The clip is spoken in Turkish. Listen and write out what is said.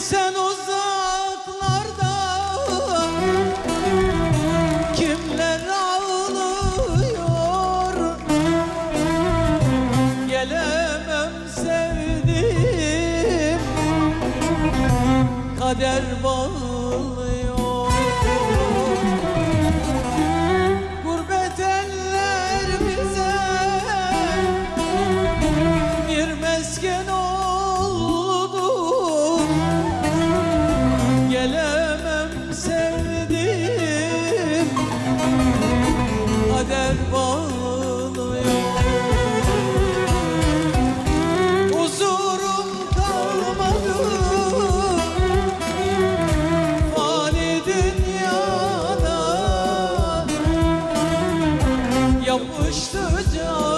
sen uzaklarda kimler ağlıyor? Gelemem sevdim kader bağlıyor. Gurbet eller bize bir mesken ol Kavuştu can